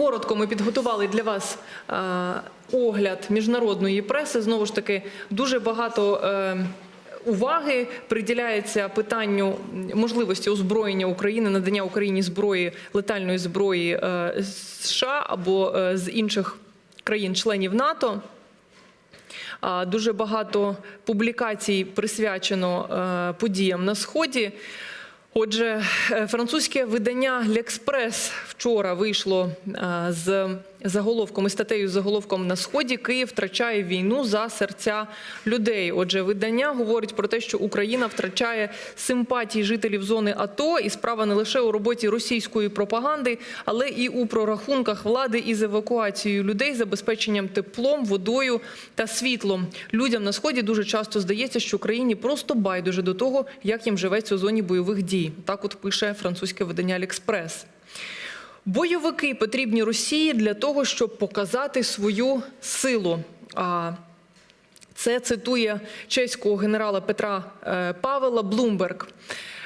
коротко ми підготували для вас е, огляд міжнародної преси. Знову ж таки, дуже багато. е, Уваги приділяється питанню можливості озброєння України, надання Україні зброї летальної зброї е, з США або е, з інших країн-членів НАТО. Дуже багато публікацій присвячено е, подіям на сході. Отже, е, французьке видання Л'Експрес вчора вийшло е, з заголовком і статтею з заголовком на сході Київ втрачає війну за серця людей. Отже, видання говорить про те, що Україна втрачає симпатії жителів зони АТО, і справа не лише у роботі російської пропаганди, але і у прорахунках влади із евакуацією людей, забезпеченням теплом, водою та світлом. Людям на сході дуже часто здається, що країні просто байдуже до того, як їм живеться у зоні бойових дій. Так, от пише французьке видання L'Express. Бойовики потрібні Росії для того, щоб показати свою силу. Це цитує чеського генерала Петра е, Павела Блумберг.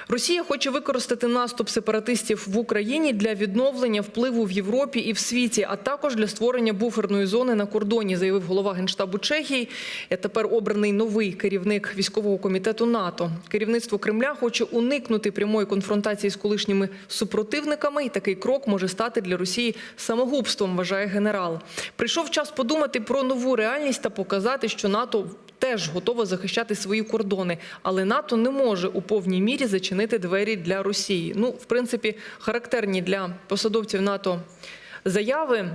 Росія хоче використати наступ сепаратистів в Україні для відновлення впливу в Європі і в світі, а також для створення буферної зони на кордоні, заявив голова генштабу Чехії. Тепер обраний новий керівник військового комітету НАТО. Керівництво Кремля хоче уникнути прямої конфронтації з колишніми супротивниками, і такий крок може стати для Росії самогубством. Вважає генерал. Прийшов час подумати про нову реальність та показати, що НАТО теж готова захищати свої кордони, але НАТО не може у повній мірі зачинити двері для Росії. Ну, в принципі, характерні для посадовців НАТО заяви.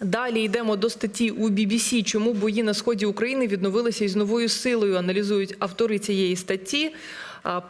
Далі йдемо до статті у BBC, чому бої на сході України відновилися із новою силою. Аналізують автори цієї статті.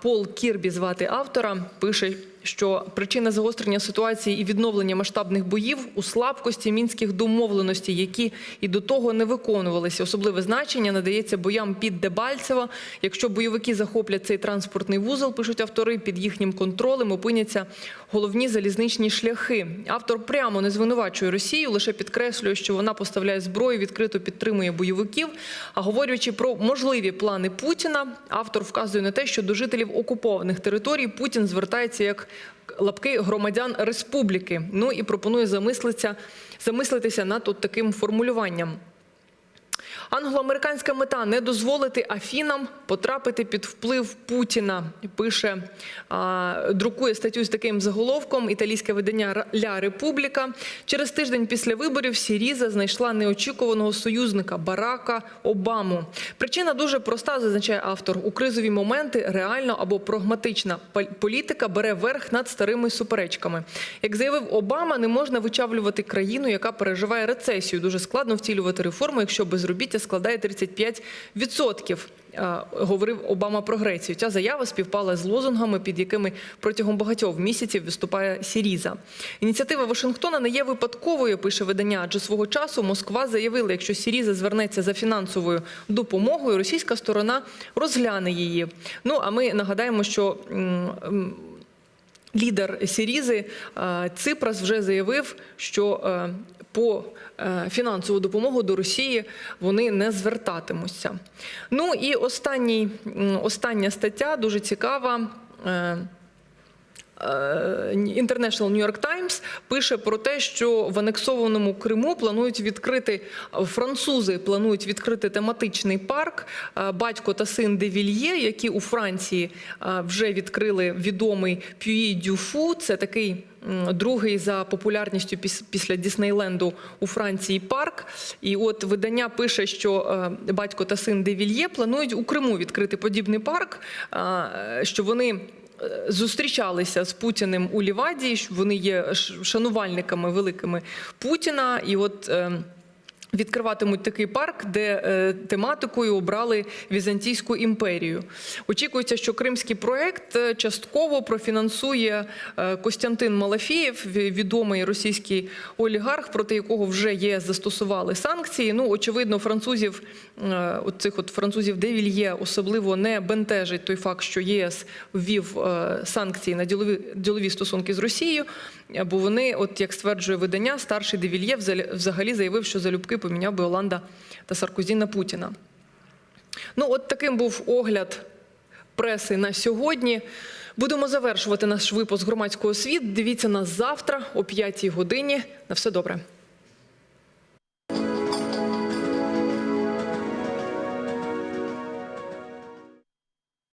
Пол Кірбі звати автора. Пише, що причина загострення ситуації і відновлення масштабних боїв у слабкості мінських домовленостей, які і до того не виконувалися. Особливе значення надається боям під Дебальцево. Якщо бойовики захоплять цей транспортний вузол, пишуть автори, під їхнім контролем опиняться головні залізничні шляхи. Автор прямо не звинувачує Росію, лише підкреслює, що вона поставляє зброю, відкрито підтримує бойовиків. А говорячи про можливі плани Путіна, автор вказує на те, що до жителів окупованих територій Путін звертається як лапки громадян республіки. Ну і пропонує замислитися, замислитися над от таким формулюванням. Англо-американська мета не дозволити Афінам потрапити під вплив Путіна. Пише, а, друкує статтю з таким заголовком італійське видання Ля Републіка. Через тиждень після виборів Сіріза знайшла неочікуваного союзника Барака Обаму. Причина дуже проста, зазначає автор. У кризові моменти реально або прагматична політика бере верх над старими суперечками. Як заявив Обама, не можна вичавлювати країну, яка переживає рецесію. Дуже складно втілювати реформи, якщо безробіття складає 35%. е, Говорив Обама про Грецію. Ця заява співпала з лозунгами, під якими протягом багатьох місяців виступає Сіріза. Ініціатива Вашингтона не є випадковою, пише видання. Адже свого часу Москва заявила, якщо Сіріза звернеться за фінансовою допомогою, російська сторона розгляне її. Ну а ми нагадаємо, що Лідер Сірізи е, Ципрас вже заявив, що е, по е, фінансову допомогу до Росії вони не звертатимуться. Ну і останній, остання стаття дуже цікава. Е, International New York Times пише про те, що в анексованому Криму планують відкрити французи, планують відкрити тематичний парк е, батько та син Девільє, які у Франції е, вже відкрили відомий Пюї Дюфу. Це такий другий за популярністю піс- після Діснейленду у Франції парк. І от видання пише, що батько та син Девільє планують у Криму відкрити подібний парк, що вони зустрічалися з Путіним у Ліваді. що Вони є шанувальниками великими Путіна. І от е, Відкриватимуть такий парк, де е, тематикою обрали Візантійську імперію. Очікується, що кримський проект е, частково профінансує е, Костянтин Малафієв, відомий російський олігарх, проти якого вже є застосували санкції. Ну, очевидно, французів, е, от цих от французів Девільє особливо не бентежить той факт, що єС ввів е, санкції на ділові, ділові стосунки з Росією. Бо вони, от як стверджує видання, старший Девільє взагалі заявив, що залюбки поміняв би Оланда та Саркозі на Путіна. Ну, от таким був огляд преси на сьогодні. Будемо завершувати наш випуск громадського світ. Дивіться нас завтра о 5 годині. На все добре.